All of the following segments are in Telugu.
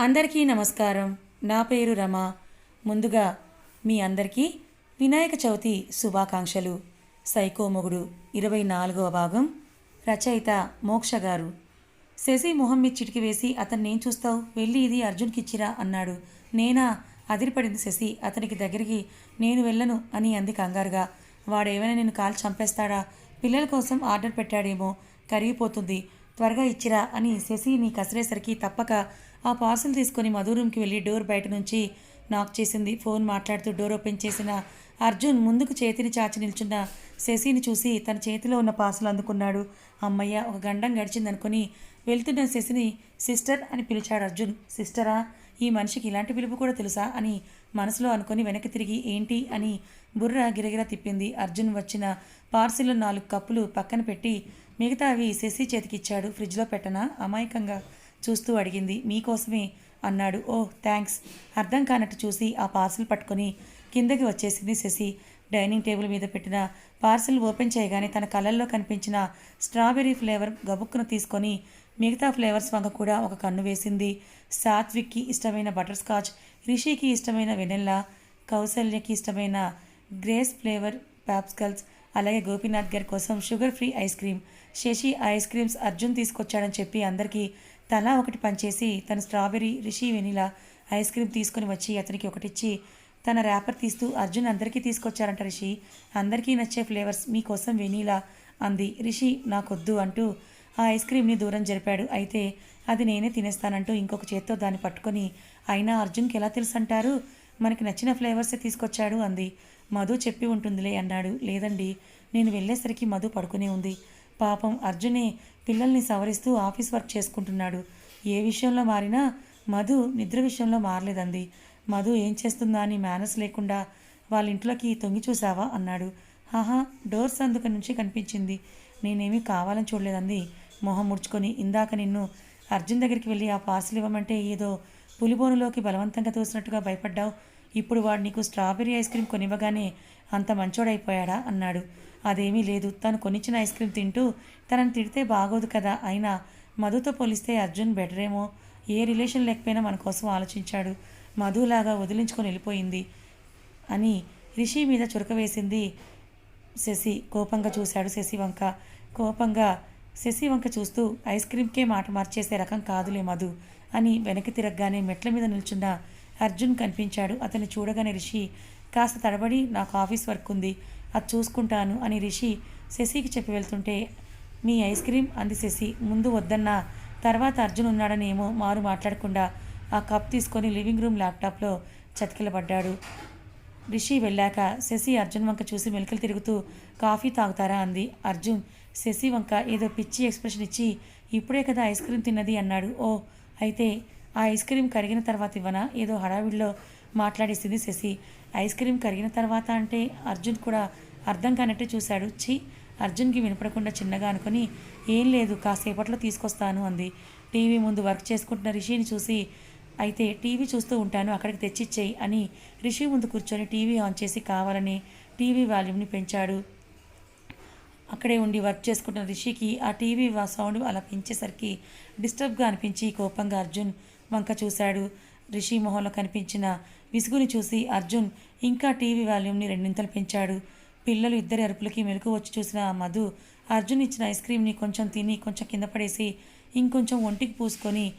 అందరికీ నమస్కారం. నా పేరు రమ. ముందుగా మీ అందరికీ వినాయక చవితి శుభాకాంక్షలు. సైకోమొగుడు ఇరవై నాలుగవ భాగం. రచయిత మోక్ష గారు. శశి మొహం మీద చిటికి వేసి అతన్ని ఏం చూస్తావు? వెళ్ళి ఇది అర్జున్కి ఇచ్చిరా అన్నాడు. నేనా? అదిరిపడింది శశి. అతనికి దగ్గరికి నేను వెళ్ళను అని అంది కంగారుగా. వాడేమైనా నేను కాల్ చంపేస్తాడా? పిల్లల కోసం ఆర్డర్ పెట్టాడేమో. కరిగిపోతుంది. త్వరగా ఇచ్చిరా అని శశిని కసిరేసరికి తప్పక ఆ పార్సిల్ తీసుకొని మధు రూమ్కి వెళ్ళి డోర్ బయట నుంచి నాక్ చేసింది. ఫోన్ మాట్లాడుతూ డోర్ ఓపెన్ చేసిన అర్జున్ ముందుకు చేతిని చాచి నిల్చున్న శశిని చూసి తన చేతిలో ఉన్న పార్సిల్ అందుకున్నాడు. అమ్మయ్య ఒక గండం గడిచిందనుకుని వెళ్తున్న శశిని సిస్టర్ అని పిలిచాడు అర్జున్. సిస్టరా ఈ మనిషికి ఇలాంటి పిలుపు కూడా తెలుసా? అని మనసులో అనుకొని వెనక్కి తిరిగి ఏంటి? అని బుర్ర గిరగిర తిప్పింది. అర్జున్ వచ్చిన పార్సిల్లో నాలుగు కప్పులు పక్కన పెట్టి మిగతావి శశి చేతికిచ్చాడు. ఫ్రిడ్జ్లో పెట్టనా? అమాయకంగా చూస్తూ అడిగింది. మీకోసమే? అన్నాడు. ఓ థ్యాంక్స్ అర్థం కానట్టు చూసి ఆ పార్సిల్ పట్టుకొని కిందకి వచ్చేసింది శశి. డైనింగ్ టేబుల్ మీద పెట్టిన పార్సిల్ ఓపెన్ చేయగానే తన కళ్ళల్లో కనిపించిన స్ట్రాబెర్రీ ఫ్లేవర్ గబుక్కును తీసుకొని మిగతా ఫ్లేవర్స్ వంక కూడా ఒక కన్ను వేసింది. సాత్విక్కి ఇష్టమైన బటర్ స్కాచ్ రిషికి ఇష్టమైన వెనెల్లా కౌసల్యకి ఇష్టమైన గ్రేస్ ఫ్లేవర్ పాప్స్కల్స్ అలాగే గోపీనాథ్ గారి కోసం sugar free ice cream. Sasi ice creams Arjun తీసుకొచ్చాడని చెప్పి అందరికీ తలా ఒకటి పంచేసి తన strawberry Rishi vanilla ice cream తీసుకొని వచ్చి అతనికి ఒకటిచ్చి తన ర్యాపర్ తీస్తూ అర్జున్ అందరికీ తీసుకొచ్చారంట రిషి. అందరికీ నచ్చే ఫ్లేవర్స్ మీకోసం వెనీలా అంది. రిషి నాకొద్దు అంటూ ఆ ఐస్ క్రీమ్ని దూరం జరిపాడు. అయితే అది నేనే తినేస్తానంటూ ఇంకొక చేత్తో దాన్ని పట్టుకొని అయినా అర్జున్కి ఎలా తెలుసు అంటారు మనకి నచ్చిన ఫ్లేవర్సే తీసుకొచ్చాడు అంది. మధు చెప్పి ఉంటుందిలే అన్నాడు. లేదండి నేను వెళ్ళేసరికి మధు పడుకునే ఉంది. పాపం అర్జునే పిల్లల్ని సవరిస్తూ ఆఫీస్ వర్క్ చేసుకుంటున్నాడు. ఏ విషయంలో మారినా మధు నిద్ర విషయంలో మారలేదంది. మధు ఏం చేస్తుందా అని మేనస్ లేకుండా వాళ్ళ ఇంట్లోకి తొంగి చూసావా అన్నాడు. హాహా డోర్స్ అందుక నుంచి కనిపించింది. నేనేమీ కావాలని చూడలేదంది. మొహం ముడుచుకొని ఇందాక నిన్ను అర్జున్ దగ్గరికి వెళ్ళి ఆ పార్సిల్ ఇవ్వమంటే ఏదో పులిబోనులోకి బలవంతంగా తోసినట్టుగా భయపడ్డావు. ఇప్పుడు వాడు నీకు స్ట్రాబెర్రీ ఐస్ క్రీమ్ కొనివ్వగానే అంత మంచోడైపోయాడా? అన్నాడు. అదేమీ లేదు. తను కొనిచ్చిన ఐస్ క్రీమ్ తింటూ తనని తిడితే బాగోదు కదా. అయినా మధుతో పోలిస్తే అర్జున్ బెటరేమో. ఏ రిలేషన్ లేకపోయినా మన కోసం ఆలోచించాడు. మధులాగా వదిలించుకొని వెళ్ళిపోయింది అని రిషి మీద చురక వేసింది శశి. కోపంగా చూశాడు శశి వంక. కోపంగా శశి వంక చూస్తూ ఐస్ క్రీమ్కే మాట మార్చేసే రకం కాదులే మధు అని వెనక్కి తిరగగానే మెట్ల మీద నిల్చున్న అర్జున్ కనిపించాడు. అతన్ని చూడగానే రిషి కాస్త తడబడి నాకు ఆఫీస్ వర్క్ ఉంది. అది చూసుకుంటాను అని రిషి శశికి చెప్పి వెళ్తుంటే మీ ఐస్ క్రీమ్? అంది శశి. ముందు వద్దన్నా. తర్వాత అర్జున్ ఉన్నాడని ఏమో మారు మాట్లాడకుండా ఆ కప్ తీసుకొని లివింగ్ రూమ్ ల్యాప్టాప్లో చతికిలబడ్డాడు. రిషి వెళ్ళాక శశి అర్జున్ వంక చూసి మెలికలు తిరుగుతూ కాఫీ తాగుతారా? అంది. అర్జున్ శశి వంక ఏదో పిచ్చి ఎక్స్ప్రెషన్ ఇచ్చి ఇప్పుడే కదా ఐస్ క్రీమ్ తిన్నది అన్నాడు. ఓ అయితే ఆ ఐస్ క్రీమ్ కరిగిన తర్వాత ఇవ్వనా? ఏదో హడావిడిలో మాట్లాడేసింది శశి. ఐస్ క్రీమ్ కరిగిన తర్వాత అంటే అర్జున్ కూడా అర్థం కానట్టే చూశాడు. ఛీ అర్జున్కి వినపడకుండా చిన్నగా అనుకుని ఏం లేదు కాసేపట్లో తీసుకొస్తాను అంది. టీవీ ముందు వర్క్ చేసుకుంటున్న రిషిని చూసి అయితే టీవీ చూస్తూ ఉంటాను అక్కడికి తెచ్చిచ్చేయి అని రిషి ముందు కూర్చొని టీవీ ఆన్ చేసి కావాలని టీవీ వాల్యూమ్ని పెంచాడు. అక్కడే ఉండి వర్క్ చేసుకుంటున్న రిషికి ఆ టీవీ సౌండ్ అలా పెంచేసరికి డిస్టర్బ్గా అనిపించి కోపంగా అర్జున్ వంక చూశాడు. రిషి మొహంలో కనిపించిన విసుగుని చూసి అర్జున్ ఇంకా టీవీ వాల్యూమ్ని రెండింతలు పెంచాడు. పిల్లలు ఇద్దరి అరుపులకి మెలకు వచ్చి చూసిన ఆ మధు అర్జున్ ఇచ్చిన ఐస్ క్రీమ్ని కొంచెం తిని కొంచెం కింద పడేసి ఇంకొంచెం ఒంటికి పూసుకొని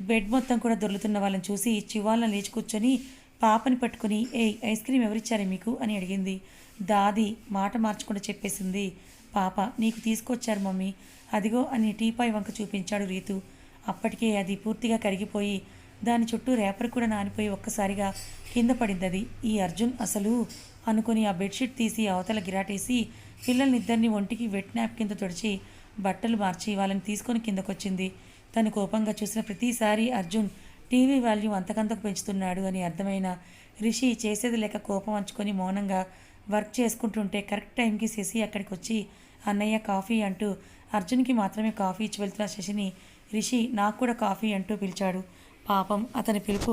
బెడ్ మొత్తం కూడా దొర్లుతున్న వాళ్ళని చూసి చివాళ్ళ లేచి కూర్చొని పాపని పట్టుకొని ఏ ఐస్ క్రీమ్ ఎవరిచ్చారే మీకు? అని అడిగింది. దాది మాట మార్చకుండా చెప్పేసింది. పాప నీకు తీసుకొచ్చారు మమ్మీ. అదిగో అని టీపాయ్ వంక చూపించాడు రీతు. అప్పటికే అది పూర్తిగా కరిగిపోయి దాని చుట్టూ రేపర్ కూడా నానిపోయి ఒక్కసారిగా కింద పడింది అది ఈ అర్జున్ అసలు అనుకుని ఆ బెడ్షీట్ తీసి అవతల గిరాటేసి పిల్లల్నిద్దరిని ఒంటికి వెట్ కింద తుడిచి బట్టలు మార్చి వాళ్ళని తీసుకొని కిందకొచ్చింది. తను కోపంగా చూసిన ప్రతిసారి అర్జున్ టీవీ వాల్యూమ్ అంతకంతకు పెంచుతున్నాడు అని అర్థమైన రిషి చేసేది లేక కోపం అంచుకొని మౌనంగా వర్క్ చేసుకుంటుంటే కరెక్ట్ టైంకి శశి అక్కడికి వచ్చి అన్నయ్య కాఫీ అంటూ అర్జున్కి మాత్రమే కాఫీ ఇచ్చి వెళ్తున్న శశిని రిషి నాకు కూడా కాఫీ అంటూ పిలిచాడు. పాపం అతని పిలుపు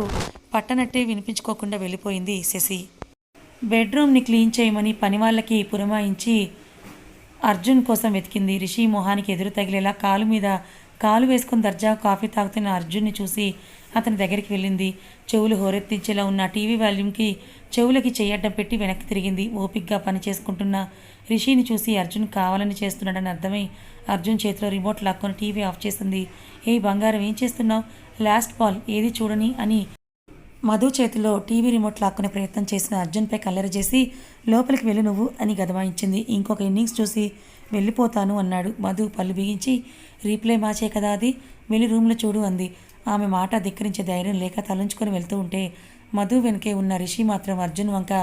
పట్టనట్టే వినిపించుకోకుండా వెళ్ళిపోయింది శశి. బెడ్రూమ్ని క్లీన్ చేయమని పని వాళ్ళకి పురమాయించి అర్జున్ కోసం వెతికింది. రిషి మొహానికి ఎదురు తగిలేలా కాలు మీద కాలు వేసుకుని దర్జా కాఫీ తాగుతున్న అర్జున్ని చూసి అతని దగ్గరికి వెళ్ళింది. చెవులు హోరెత్తించేలా ఉన్న టీవీ వాల్యూమ్కి చెవులకి చెయ్యడ్డం పెట్టి వెనక్కి తిరిగింది. ఓపిగ్గా పని చేసుకుంటున్న రిషిని చూసి అర్జున్ కావాలని చేస్తున్నాడని అర్థమై అర్జున్ చేతిలో రిమోట్ లాక్కొని టీవీ ఆఫ్ చేసింది. ఏ బంగారం ఏం చేస్తున్నావు? లాస్ట్ బాల్ ఏది చూడని? అని మధు చేతిలో టీవీ రిమోట్ లాక్కునే ప్రయత్నం చేసిన అర్జున్పై కల్లెర చేసి లోపలికి వెళ్ళి నువ్వు అని గదమాయించింది. ఇంకొక ఇన్నింగ్స్ చూసి వెళ్ళిపోతాను అన్నాడు మధు పళ్ళు బిగించి. రీప్లే మాచే కదా అది? వెళ్ళి రూమ్లో చూడు అంది. ఆమె మాట ధిక్కరించే ధైర్యం లేక తలంచుకొని వెళ్తూ ఉంటే మధు వెనకే ఉన్న రిషి మాత్రం అర్జున్ వంక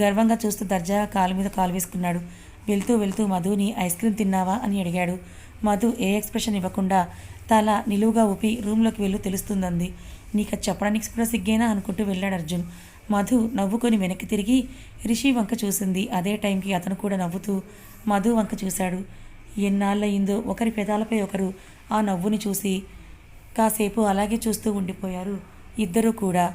గర్వంగా చూస్తూ దర్జాగా కాలు మీద కాలు వేసుకున్నాడు. వెళ్తూ వెళ్తూ మధుని ఐస్ క్రీమ్ తిన్నావా అని అడిగాడు. మధు ఏ ఎక్స్ప్రెషన్ ఇవ్వకుండా తల నిలువుగా ఊపి రూమ్లోకి వెళ్ళు తెలుస్తుందంది. నీకు అది చెప్పడానికి కూడా సిగ్గేనా అనుకుంటూ వెళ్ళాడు అర్జున్. మధు నవ్వుకొని వెనక్కి తిరిగి రిషి వంక చూసింది. అదే టైంకి అతను కూడా నవ్వుతూ మధు వంక చూశాడు. ఎన్నాళ్ళయిందో ఒకరి పెదాలపై ఒకరు ఆ నవ్వుని చూసి కాసేపు అలాగే చూస్తూ ఉండిపోయారు. ఇద్దరూ కూడా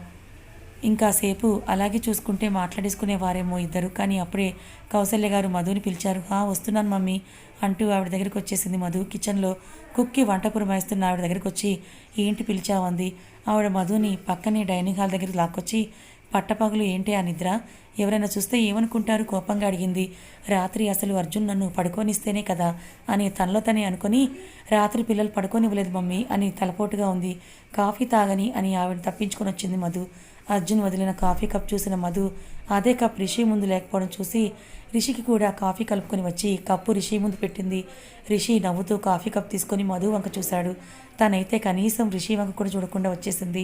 ఇంకాసేపు అలాగే చూసుకుంటే మాట్లాడేసుకునేవారేమో ఇద్దరు. కానీ అప్పుడే కౌసల్య గారు మధుని పిలిచారు. హా వస్తున్నాను మమ్మీ అంటూ ఆవిడ దగ్గరికి వచ్చేసింది మధు. కిచెన్లో కుక్కి వంట పురమాయిస్తున్న ఆవిడ దగ్గరికి వచ్చి ఏంటి పిలిచావంది ఆవిడ మధుని పక్కనే డైనింగ్ హాల్ దగ్గరికి లాక్కొచ్చి పట్టపగలు ఏంటి ఆ నిద్ర? ఎవరైనా చూస్తే ఏమనుకుంటారు? కోపంగా అడిగింది. రాత్రి అసలు అర్జున్ నన్ను పడుకోనిస్తేనే కదా అని తనలో తనే అనుకొని రాత్రి పిల్లలు పడుకోనివ్వలేదు మమ్మీ అని తలపోటుగా ఉంది. కాఫీ తాగని అని ఆవిడ తప్పించుకొని వచ్చింది మధు. అర్జున్ వదిలిన కాఫీ కప్ చూసిన మధు అదే కప్ రిషి ముందు లేకపోవడం చూసి రిషికి కూడా కాఫీ కలుపుకొని వచ్చి కప్పు రిషి ముందు పెట్టింది. రిషి నవ్వుతూ కాఫీ కప్ తీసుకొని మధు వంక చూశాడు. తనైతే కనీసం రిషి వంక కూడా చూడకుండా వచ్చేసింది.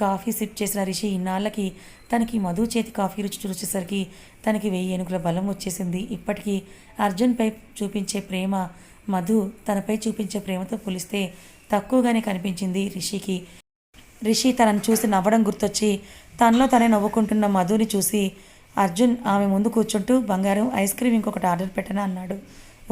కాఫీ సిప్ చేసిన రిషి ఇన్నాళ్ళకి తనకి మధు చేతి కాఫీ రుచి చూసేసరికి తనకి వెయ్యి ఏనుగుల బలం వచ్చేసింది. ఇప్పటికీ అర్జున్పై చూపించే ప్రేమ మధు తనపై చూపించే ప్రేమతో పోలిస్తే తక్కువగానే కనిపించింది రిషికి. రిషి తనను చూసి నవ్వడం గుర్తొచ్చి తనలో తనే నవ్వుకుంటున్న మధుని చూసి అర్జున్ ఆమె ముందు కూర్చుంటూ బంగారం ఐస్ క్రీమ్ ఇంకొకటి ఆర్డర్ పెట్టనా? అన్నాడు.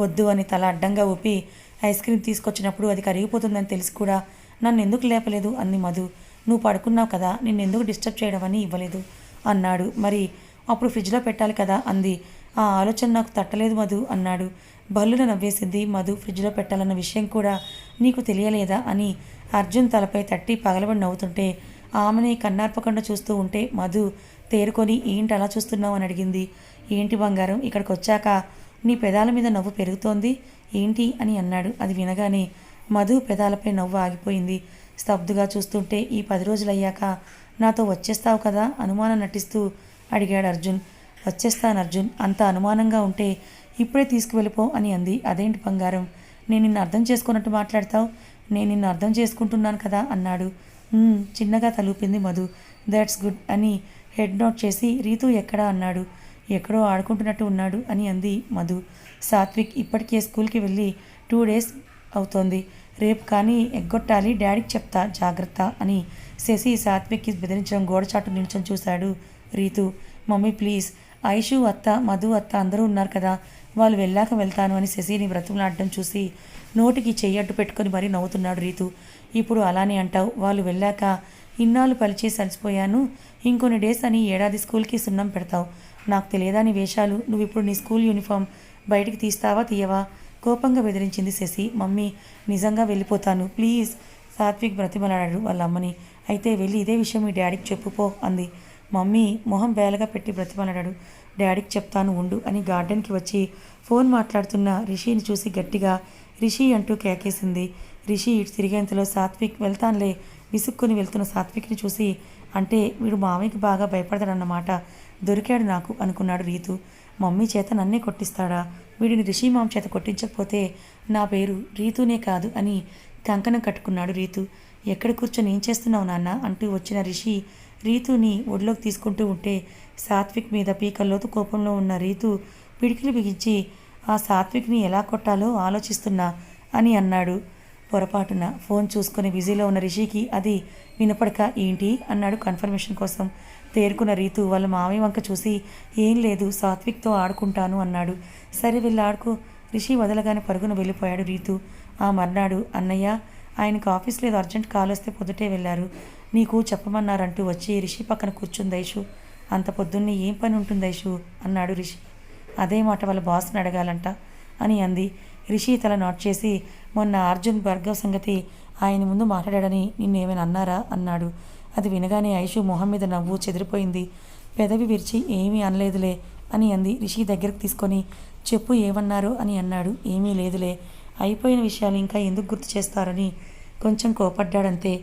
వద్దు అని తల అడ్డంగా ఊపి ఐస్ క్రీమ్ తీసుకొచ్చినప్పుడు అది కరిగిపోతుందని తెలిసి కూడా నన్ను ఎందుకు లేపలేదు? అంది మధు. నువ్వు పడుకున్నావు కదా నిన్ను ఎందుకు డిస్టర్బ్ చేయడం అని ఇవ్వలేదు? అన్నాడు. మరి అప్పుడు ఫ్రిడ్జ్లో పెట్టాలి కదా? అంది. ఆ ఆలోచన నాకు తట్టలేదు మధు అన్నాడు. బల్లున నవ్వేసింది మధు ఫ్రిడ్జ్లో పెట్టాలన్న విషయం కూడా నీకు తెలియలేదా? అని అర్జున్ తలపై తట్టి పగలబడి నవ్వుతుంటే ఆమెని కన్నార్పకుండా చూస్తూ ఉంటే మధు తేరుకొని ఏంటి అలా చూస్తున్నావు? అని అడిగింది. ఏంటి బంగారం ఇక్కడికి వచ్చాక నీ పెదాల మీద నవ్వు పెరుగుతోంది? ఏంటి? అని అన్నాడు. అది వినగానే మధు పెదాలపై నవ్వు ఆగిపోయింది. స్తబ్దుగా చూస్తుంటే ఈ పది రోజులయ్యాక నాతో వచ్చేస్తావు కదా? అనుమానం నటిస్తూ అడిగాడు అర్జున్. వచ్చేస్తాను అర్జున్. అంత అనుమానంగా ఉంటే ఇప్పుడే తీసుకువెళ్ళిపో అని అంది. అదేంటి బంగారం? నేను నిన్ను అర్థం చేసుకున్నట్టు మాట్లాడతావు? నేను నిన్ను అర్థం చేసుకుంటున్నాను కదా అన్నాడు. చిన్నగా తలుపింది మధు. దాట్స్ గుడ్ అని హెడ్ నోట్ చేసి రీతు ఎక్కడా? అన్నాడు. ఎక్కడో ఆడుకుంటున్నట్టు ఉన్నాడు అని అంది మధు. సాత్విక్ ఇప్పటికే స్కూల్కి వెళ్ళి టూ డేస్ అవుతోంది. రేపు కానీ ఎగ్గొట్టాలి డాడీకి చెప్తా జాగ్రత్త అని శశి సాత్విక్కి బెదిరించడం గోడచాటు నిల్చొని చూశాడు రీతు. Mummy please. ఐషు అత్త మధు అత్త అందరూ ఉన్నారు కదా. వాళ్ళు వెళ్ళాక వెళ్తాను అని శశిని బ్రతుకులాడడం చూసి నోటికి చెయ్యట్టు పెట్టుకొని మరీ నవ్వుతున్నాడు రీతు. ఇప్పుడు అలానే అంటావు. వాళ్ళు వెళ్ళాక ఇన్నాళ్ళు పలిచి అలసిపోయాను ఇంకొన్ని డేస్ అని ఏడాది స్కూల్కి సున్నం పెడతావు. నాకు తెలియదా నీ వేషాలు? నువ్వు ఇప్పుడు నీ స్కూల్ యూనిఫామ్ బయటికి తీస్తావా తీయవా? కోపంగా బెదిరించింది శశి. మమ్మీ నిజంగా వెళ్ళిపోతాను. ప్లీజ్. సాత్విక్ బ్రతిమలాడాడు వాళ్ళ అమ్మని అయితే వెళ్ళి ఇదే విషయం మీ డాడీకి చెప్పుపో అంది. మమ్మీ మొహం బేలగా పెట్టి బ్రతిమలాడాడు. డాడీకి చెప్తాను ఉండు అని గార్డెన్కి వచ్చి ఫోన్ మాట్లాడుతున్న రిషిని చూసి గట్టిగా రిషి అంటూ కేకేసింది. రిషి ఇటు తిరిగేంతలో సాత్విక్ వెళ్తానులే విసుక్కుని వెళ్తున్న సాత్విక్ని చూసి అంటే వీడు మామయ్యకి బాగా భయపడతాడన్నమాట. దొరికాడు నాకు అనుకున్నాడు రీతు. మమ్మీ చేత నన్నే కొట్టిస్తాడా? వీడిని రిషి మామ చేత కొట్టించకపోతే నా పేరు రీతునే కాదు అని కంకణం కట్టుకున్నాడు రీతు. ఎక్కడ కూర్చొని ఏం చేస్తున్నావు నాన్న? అంటూ వచ్చిన రిషి రీతుని ఒడిలోకి తీసుకుంటూ ఉంటే సాత్విక్ మీద పీకల్లోతు కోపంలో ఉన్న రీతు పిడికిలు బిగించి ఆ సాత్విక్ని ఎలా కొట్టాలో ఆలోచిస్తున్నా అని అన్నాడు. పొరపాటున ఫోన్ చూసుకుని బిజీలో ఉన్న రిషికి అది వినపడక ఏంటి అన్నాడు కన్ఫర్మేషన్ కోసం. తేరుకున్న రీతు వాళ్ళ మామయ్య వంక చూసి ఏం లేదు సాత్విక్తో ఆడుకుంటాను అన్నాడు. సరే వెళ్ళి ఆడుకో. రిషి వదలగానే పరుగున వెళ్ళిపోయాడు రీతు. ఆ మర్నాడు అన్నయ్య ఆయనకు ఆఫీస్ లేదు అర్జెంట్ కాల్ వస్తే పొద్దుటే వెళ్ళారు. నీకు చెప్పమన్నారంటూ వచ్చి రిషి పక్కన కూర్చుంది ఐషు. అంత పొద్దున్నే ఏం పని ఉంటుంది ఐషు? అన్నాడు రిషి. అదే మాట వాళ్ళ బాస్ని అడగాలంట అని అంది. రిషి తల నాట్ చేసి మొన్న అర్జున్ భార్గవ్ సంగతి ఆయన ముందు మాట్లాడాడని నిన్నేమైనా అన్నారా? అన్నాడు. అది వినగానే ఐషు మొహం మీద నవ్వు చెదిరిపోయింది. పెదవి విరిచి ఏమీ అనలేదులే అని అంది. రిషి దగ్గరకు తీసుకొని చెప్పు ఏమన్నారు? అని అన్నాడు. ఏమీ లేదులే. అయిపోయిన విషయాలు ఇంకా ఎందుకు గుర్తు చేస్తారని కొంచెం కోపడ్డాడంతే.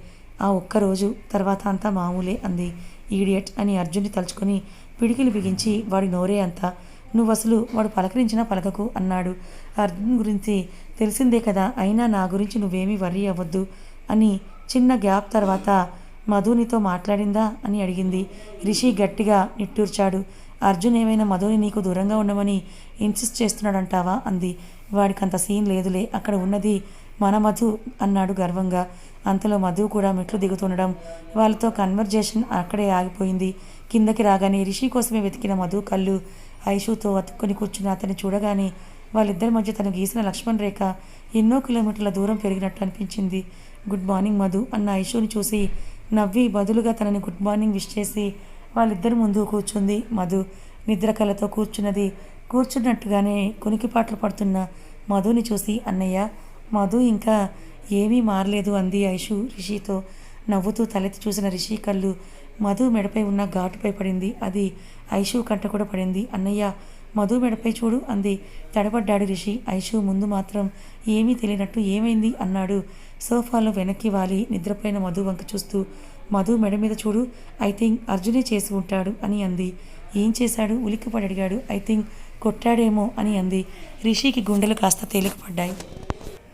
ఆ ఒక్కరోజు తర్వాత అంతా మామూలే అంది. ఈడియట్ అని అర్జున్ని తలుచుకొని పిడికిలు బిగించి వాడి నోరే అంతా నువ్వు అసలు వాడు పలకరించినా పలకకు అన్నాడు. అర్జున్ గురించి తెలిసిందే కదా అయినా నా గురించి నువ్వేమీ వర్రీ అవ్వద్దు అని చిన్న గ్యాప్ తర్వాత మధునితో మాట్లాడిందా అని అడిగింది. రిషి గట్టిగా నిట్టూర్చాడు. అర్జున్ ఏమైనా మధుని నీకు దూరంగా ఉండమని ఇన్సిస్ట్ చేస్తున్నాడంటావా? అంది. వాడికి అంత సీన్ లేదులే అక్కడ ఉన్నది మన మధు అన్నాడు గర్వంగా. అంతలో మధు కూడా మెట్లు దిగుతుండడం వాళ్ళతో కన్వర్జేషన్ అక్కడే ఆగిపోయింది. కిందకి రాగానే రిషి కోసమే వెతికిన మధు కళ్ళు ఐషుతో అతుక్కొని కూర్చున్న అతన్ని చూడగానే వాళ్ళిద్దరి మధ్య తను గీసిన లక్ష్మణ్ రేఖ ఎన్నో కిలోమీటర్ల దూరం పెరిగినట్టు అనిపించింది. గుడ్ మార్నింగ్ మధు అన్న ఐషుని చూసి నవ్వి బదులుగా తనని గుడ్ మార్నింగ్ విష్ చేసి వాళ్ళిద్దరి ముందు కూర్చుంది మధు. నిద్ర కూర్చున్నది కూర్చున్నట్టుగానే కునికిపాట్లు పడుతున్న మధుని చూసి అన్నయ్య మధు ఇంకా ఏమీ మారలేదు అంది ఐషు రిషితో. నవ్వుతూ తలెత్తి చూసిన రిషి కళ్ళు మధు మెడపై ఉన్న ఘాటుపై పడింది. అది ఐషు కంట కూడా పడింది. అన్నయ్య మధు మెడపై చూడు అంది. తడబడ్డాడు రిషి. ఐషు ముందు మాత్రం ఏమీ తెలియనట్టు ఏమైంది? అన్నాడు. సోఫాలో వెనక్కి వాలి. నిద్రపోయిన మధు వంక చూస్తూ మధు మెడ మీద చూడు ఐ థింక్ అర్జునే చేసి ఉంటాడు అని అంది. ఏం చేశాడు? ఉలిక్కిపడి అడిగాడు. ఐ థింక్ కొట్టాడేమో అని అంది. రిషికి గుండెలు కాస్త తేలికపడ్డాయి.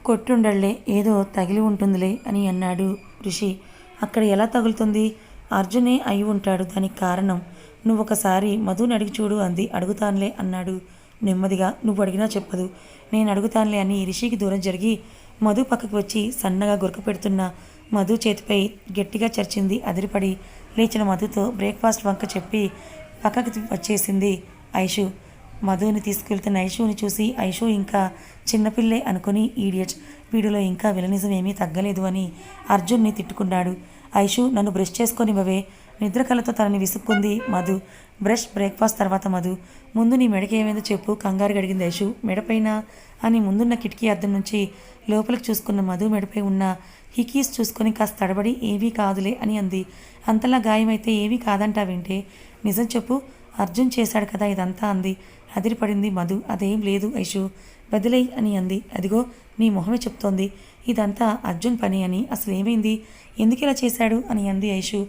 కొట్టుండళ్ళే ఏదో తగిలి ఉంటుందిలే అని అన్నాడు రిషి. అక్కడ ఎలా తగులుతుంది? అర్జునే అయి ఉంటాడు. దానికి కారణం నువ్వు ఒకసారి మధుని అడిగి చూడు అంది. అడుగుతానులే అన్నాడు. నెమ్మదిగా నువ్వు అడిగినా చెప్పదు. నేను అడుగుతానులే అని రిషికి దూరం జరిగి మధు పక్కకు వచ్చి సన్నగా గురక పెడుతున్న మధు చేతిపై గట్టిగా చర్చింది. అదిరిపడి లేచిన మధుతో బ్రేక్ఫాస్ట్ వంక చెప్పి పక్కకి వచ్చేసింది ఐషు. మధుని తీసుకెళ్తున్న ఐషుని చూసి ఐషు ఇంకా చిన్నపిల్లే అనుకుని ఈడియట్ వీడిలో ఇంకా విలనిజం ఏమీ తగ్గలేదు అని అర్జున్ని తిట్టుకున్నాడు. ఐషు నన్ను బ్రష్ చేసుకొనివ్వవే నిద్ర కళ్ళతో తనని విసుక్కుంది మధు. బ్రష్ బ్రేక్ఫాస్ట్ తర్వాత మధు. ముందు నీ మెడకి ఏమైందో చెప్పు కంగారు గడిగింది ఐషు. మెడపైన అని ముందున్న కిటికీ అద్దం నుంచి లోపలికి చూసుకున్న మధు మెడపై ఉన్న హికీస్ చూసుకొని కాస్త తడబడి ఏవీ కాదులే అని అంది. అంతలా గాయమైతే ఏవీ కాదంటావేంటే? నిజం చెప్పు అర్జున్ చేశాడు కదా ఇదంతా అంది. అదిరిపడింది మధు. అదేం లేదు ఐషు. బదిలై అని అంది. అదిగో నీ మొహమే చెప్తోంది. ఇదంతా అర్జున్ పని అని అసలు ఏమైంది? ఎందుకు ఇలా చేశాడు? అని అంది ఐషు.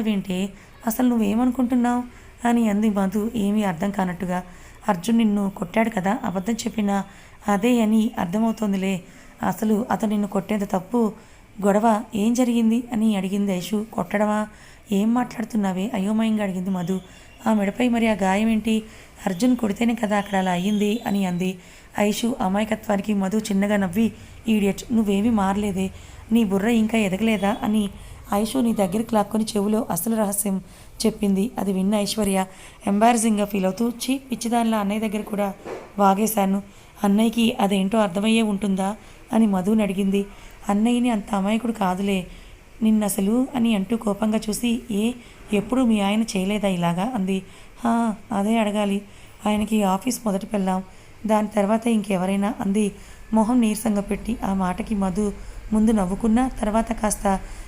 వింటే అసలు నువ్వేమనుకుంటున్నావు? అని అంది మధు ఏమీ అర్థం కానట్టుగా. అర్జున్ నిన్ను కొట్టాడు కదా అబద్ధం చెప్పినా? అదే అని అర్థమవుతోందిలే. అసలు అతను నిన్ను కొట్టేంత తప్పు గొడవ ఏం జరిగింది? అని అడిగింది ఐషు. కొట్టడమా? ఏం మాట్లాడుతున్నావే? అయోమయంగా అడిగింది మధు. ఆ మెడపై మరి ఆ గాయం ఏంటి? అర్జున్ కొడితేనే కదా అక్కడ అలా అయ్యింది? అని అంది. ఐషు అమాయకత్వానికి మధు చిన్నగా నవ్వి ఈడియట్ నువ్వేమీ మారలేదే. నీ బుర్ర ఇంకా ఎదగలేదా అని ఐషు నీ దగ్గరికి లాక్కొని చెవులో అసలు రహస్యం చెప్పింది. అది విన్న ఐశ్వర్య ఎంబారసింగ్గా ఫీల్ అవుతూ చీ పిచ్చిదానిలా అన్నయ్య దగ్గర కూడా వాగేశాను. అన్నయ్యకి అదేంటో అర్థమయ్యే ఉంటుందా అని మధుని అడిగింది. అన్నయ్యని అంత అమాయకుడు కాదులే. నిన్నసలు అని అంటూ కోపంగా చూసి ఏ ఎప్పుడు మీ ఆయన చేయలేదా ఇలాగా అంది. "హా, అదే అడగాలి. ఆయనకి ఆఫీస్ మొదటి పెళ్ళాం. దాని తర్వాత ఇంకెవరైనా అంది. మొహం నీరసంగా పెట్టి ఆ మాటకి మధు ముందు నవ్వుకున్నా తర్వాత కాస్త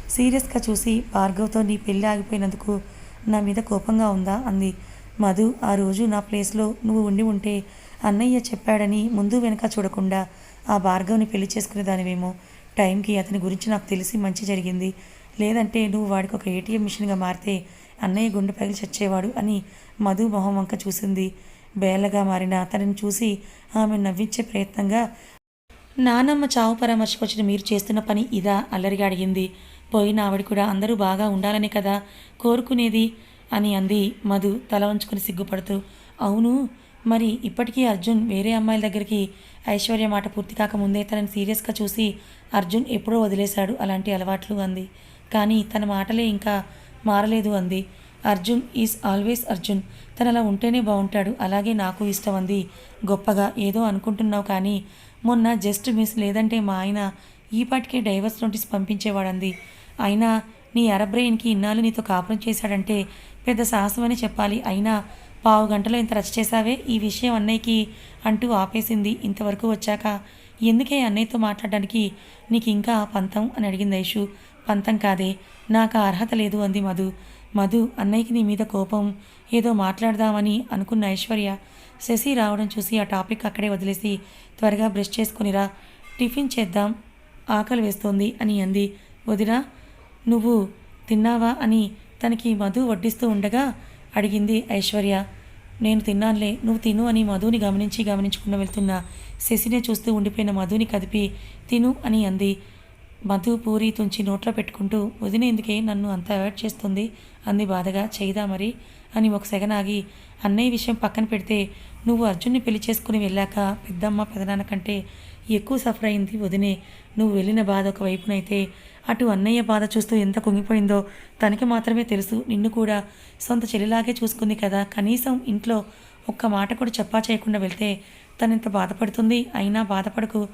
సీరియస్గా చూసి భార్గవ్తో నీ పెళ్ళి ఆగిపోయినందుకు నా మీద కోపంగా ఉందా? అంది. మధు ఆ రోజు నా ప్లేస్లో నువ్వు ఉండి ఉంటే అన్నయ్య చెప్పాడని ముందు వెనక చూడకుండా ఆ భార్గవ్ని పెళ్ళి చేసుకునే దానివేమో. టైంకి అతని గురించి నాకు తెలిసి మంచి జరిగింది. లేదంటే నువ్వు వాడికి ఒక ఏటీఎం మిషన్గా మారితే అన్నయ్య గుండె పగిలి చచ్చేవాడు అని మధు మొహం వంక చూసింది. బేలగా మారిన అతనిని చూసి ఆమె నవ్వించే ప్రయత్నంగా నానమ్మ చావు పరామర్శకు వచ్చిన మీరు చేస్తున్న పని ఇదా? అల్లరిగా అడిగింది. పోయిన ఆవిడ కూడా అందరూ బాగా ఉండాలనే కదా కోరుకునేది? అని అంది మధు తల వంచుకుని సిగ్గుపడుతూ. అవును మరి ఇప్పటికీ అర్జున్ వేరే అమ్మాయిల దగ్గరికి ఐశ్వర్య మాట పూర్తి కాకముందే తనని సీరియస్గా చూసి అర్జున్ ఎప్పుడో వదిలేశాడు అలాంటి అలవాట్లు అంది. కానీ తన మాటలే ఇంకా మారలేదు అంది. Arjun is always Arjun. తను అలా ఉంటేనే బాగుంటాడు అలాగే నాకు ఇష్టం అంది. గొప్పగా ఏదో అనుకుంటున్నావు కానీ మొన్న జస్ట్ మిస్ లేదంటే మా ఆయన ఈ పాటికే డైవర్స్ నోటీస్ పంపించేవాడంది. అయినా నీ అరబ్రెయిన్కి ఇన్నాళ్ళు నీతో కాపురం చేశాడంటే పెద్ద సాహసం అని చెప్పాలి. అయినా పావు గంటలో ఇంత రచ్చ చేశావే? ఈ విషయం అన్నయ్యకి అంటూ ఆపేసింది. ఇంతవరకు వచ్చాక ఎందుకే అన్నయ్యతో మాట్లాడడానికి నీకు ఇంకా పంతం? అని అడిగింది ఐషు. పంతం కాదే నాకు అర్హత లేదు అంది మధు. మధు అన్నయ్యకి నీ మీద కోపం ఏదో మాట్లాడదామని అనుకున్న ఐశ్వర్య శశి రావడం చూసి ఆ టాపిక్ అక్కడే వదిలేసి త్వరగా బ్రష్ చేసుకునిరా టిఫిన్ చేద్దాం ఆకలి వేస్తోంది అని అంది. వదిరా నువ్వు తిన్నావా అని తనకి మధు వడ్డిస్తూ ఉండగా అడిగింది ఐశ్వర్య. నేను తిన్నానులే నువ్వు తిను అని మధుని గమనించి గమనించకుండా వెళ్తున్న శశినే చూస్తూ ఉండిపోయిన మధుని కదిపి తిను అని అంది. మధు పూరి తుంచి నోట్లో పెట్టుకుంటూ వదినేందుకే నన్ను అంత అవాయిడ్ చేస్తుంది? అంది బాధగా. చేయదా మరి? అని ఒక సెగనాగి అన్నయ్య విషయం పక్కన పెడితే నువ్వు అర్జున్ని పెళ్ళి చేసుకుని వెళ్ళాక పెద్దమ్మ పెదనాన్న కంటే ఎక్కువ సఫర్ అయింది వదినే. నువ్వు వెళ్ళిన బాధ ఒక వైపునైతే అటు అన్నయ్య బాధ చూస్తూ ఎంత కుంగిపోయిందో తనకి మాత్రమే తెలుసు. నిన్ను కూడా సొంత చెల్లిలాగే చూసుకుంది కదా. కనీసం ఇంట్లో ఒక్క మాట కూడా చెప్పా చేయకుండా వెళ్తే తనెంత బాధపడుతుంది? అయినా బాధపడకు.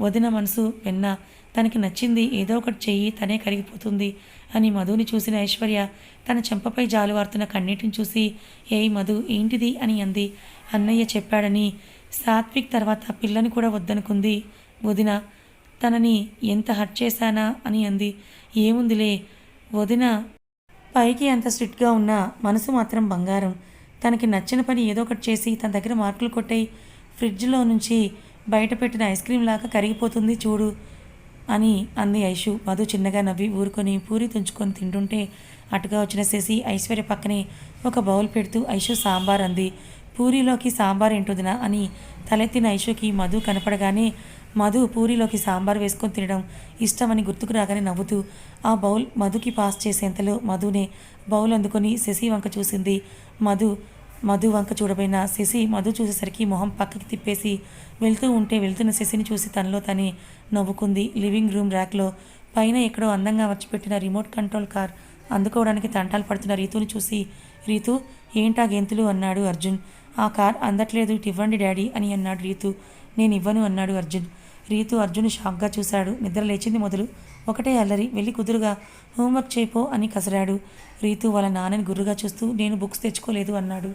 వదిన మనసు వెన్న. తనకి నచ్చింది ఏదో ఒకటి చెయ్యి తనే కరిగిపోతుంది అని మధుని చూసిన ఐశ్వర్య తన చెంపపై జాలువారుతున్న కన్నీటిని చూసి ఏయ్ మధు ఏంటిది? అని అంది. అన్నయ్య చెప్పాడని. సాత్విక్ తర్వాత పిల్లని కూడా వద్దనుకుంది వదిన. తనని ఎంత హర్ట్ చేశానా? అని అంది. ఏముందిలే వదిన పైకి అంత స్ట్రిక్ట్గా ఉన్నా మనసు మాత్రం బంగారం. తనకి నచ్చిన పని ఏదో ఒకటి చేసి తన దగ్గర మార్కులు కొట్టాయి. ఫ్రిడ్జ్లో నుంచి బయట పెట్టిన ఐస్ క్రీమ్ లాగా కరిగిపోతుంది చూడు. అని అంది ఐషు. మధు చిన్నగా నవ్వి ఊరుకొని పూరి తుంచుకొని తింటుంటే అటుగా వచ్చిన శశి ఐశ్వర్య పక్కనే ఒక బౌల్ పెడుతూ ఐషు సాంబార్ అంది. పూరిలోకి సాంబార్ ఏంటొదినా అని తలెత్తిన ఐషుకి మధు కనపడగానే మధు పూరిలోకి సాంబార్ వేసుకొని తినడం ఇష్టమని గుర్తుకు రాగానే నవ్వుతూ ఆ బౌల్ మధుకి పాస్ చేసేంతలో మధునే బౌల్ అందుకొని శశి వంక చూసింది. మధు మధు వంక చూడబోయిన శశి మధు చూసేసరికి మొహం పక్కకి తిప్పేసి వెళ్తూ ఉంటే వెళ్తున్న శశిని చూసి తనలో తనే నవ్వుకుంది. లివింగ్ రూమ్ ర్యాక్లో పైన ఎక్కడో అందంగా మర్చిపెట్టిన రిమోట్ కంట్రోల్ కార్ అందుకోవడానికి తంటాలు పడుతున్న రీతుని చూసి రీతు ఏంటా గెంతులు? అన్నాడు అర్జున్. ఆ కార్ అందట్లేదు ఇటు ఇవ్వండి డాడీ అని అన్నాడు రీతు. నేను ఇవ్వను అన్నాడు అర్జున్. రీతు అర్జున్ షాక్గా చూశాడు. నిద్ర లేచింది మొదలు. ఒకటే అల్లరి. వెళ్ళి కుదురుగా హోంవర్క్ చేయిపో అని కసరాడు. రీతు వాళ్ళ నాన్నని గుర్రుగా చూస్తూ నేను బుక్స్ తెచ్చుకోలేదు అన్నాడు.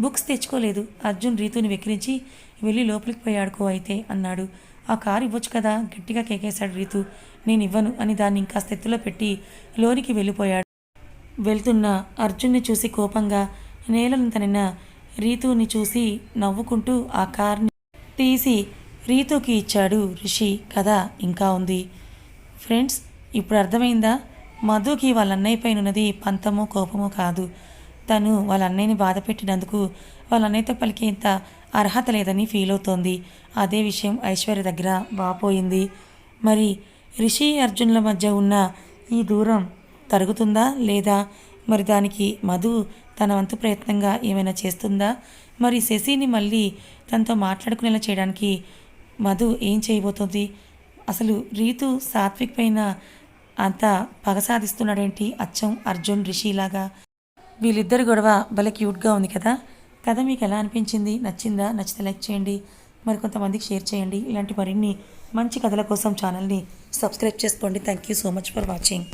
బుక్స్ తెచ్చుకోలేదు. అర్జున్ రీతుని వెక్కిరించి వెళ్ళి లోపలికి పోయి ఆడుకో అయితే అన్నాడు. ఆ కారు ఇవ్వచ్చు కదా? గట్టిగా కేకేశాడు రీతు. నేను ఇవ్వను అని దాన్ని ఇంకా స్థితిలో పెట్టి లోనికి వెళ్ళిపోయాడు. వెళ్తున్న అర్జున్ని చూసి కోపంగా నేలను తనిన రీతుని చూసి నవ్వుకుంటూ ఆ కార్ని తీసి రీతుకి ఇచ్చాడు రిషి. కథ ఇంకా ఉంది. ఫ్రెండ్స్ ఇప్పుడు అర్థమైందా? మధుకి వాళ్ళ అన్నయ్య పైన ఉన్నది పంతమో కోపమో కాదు. తను వాళ్ళ అన్నయ్యని బాధ పెట్టినందుకు వాళ్ళ అన్నయ్యతో పలికేంత అర్హత లేదని ఫీల్ అవుతోంది. అదే విషయం ఐశ్వర్య దగ్గర బాపోయింది మరి రిషి అర్జున్ల మధ్య ఉన్న ఈ దూరం తరుగుతుందా లేదా? మరి దానికి మధు తన వంతు ప్రయత్నంగా ఏమైనా చేస్తుందా? మరి శశిని మళ్ళీ తనతో మాట్లాడుకునేలా చేయడానికి మధు ఏం చేయబోతుంది? అసలు రీతు సాత్విక్ పైన అంత పగ సాధిస్తున్నాడేంటి అచ్చం అర్జున్ రిషిలాగా? వీళ్ళిద్దరి గొడవ భలే క్యూట్గా ఉంది కదా? కథ మీకు ఎలా అనిపించింది? నచ్చిందా? నచ్చితే లైక్ చేయండి. మరి కొంతమందికి షేర్ చేయండి. ఇలాంటి మరిన్ని మంచి కథల కోసం ఛానల్ని సబ్స్క్రైబ్ చేసుకోండి. Thank you so much for watching.